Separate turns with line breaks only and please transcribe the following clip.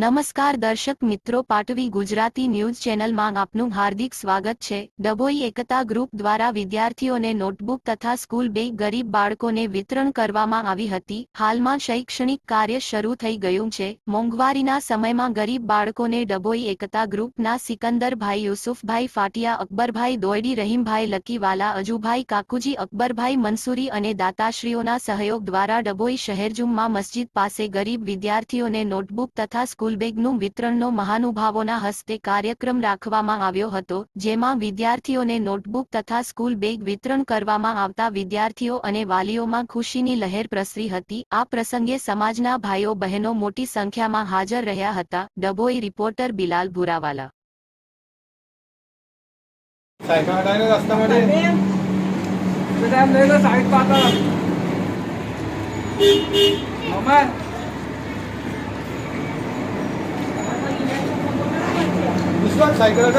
નમસ્કાર દર્શક મિત્રો, પાટવી ગુજરાતી ન્યૂઝ ચેનલમાં આપનું હાર્દિક સ્વાગત છે. ડભોઈ એકતા ગ્રુપ દ્વારા વિદ્યાર્થીઓને નોટબુક તથા સ્કૂલ બેગ ગરીબ બાળકોને વિતરણ કરવામાં આવી હતી. હાલમાં શૈક્ષણિક કાર્ય શરૂ થઈ ગયું છે. મોંઘવારીના સમયમાં ગરીબ બાળકોને ડભોઈ એકતા ગ્રુપના સિકંદરભાઈ યુસુફભાઈ ફાટિયા, અકબરભાઈ દોયડી, રહીમભાઈ લકીવાલા, અજુભાઈ કાકુજી, અકબરભાઈ મંસૂરી અને દાતાશ્રીઓના સહયોગ દ્વારા ડભોઈ શહેરજુમમાં મસ્જિદ પાસે ગરીબ વિદ્યાર્થીઓને નોટબુક તથા સ્કૂલ બેગનું વિતરણનો મહાનુભાવોના હસ્તે કાર્યક્રમ રાખવામાં આવ્યો હતો જેમાં વિદ્યાર્થીઓને નોટબુક તથા સ્કૂલ બેગ વિતરણ કરવામાં આવતા વિદ્યાર્થીઓ અને વાલીઓમાં ખુશીની લહેર પ્રસરી હતી. આ પ્રસંગે સમાજના ભાઈઓ બહેનો મોટી સંખ્યામાં હાજર રહ્યા હતા. ડભોઈ રિપોર્ટર બિલાલ ભુરાવાલા.
સાયકલ હટાવીને રસ્તામાં.
બધા લઈ લો સાઈડ પાછળ. મમ્મા
સાયકલ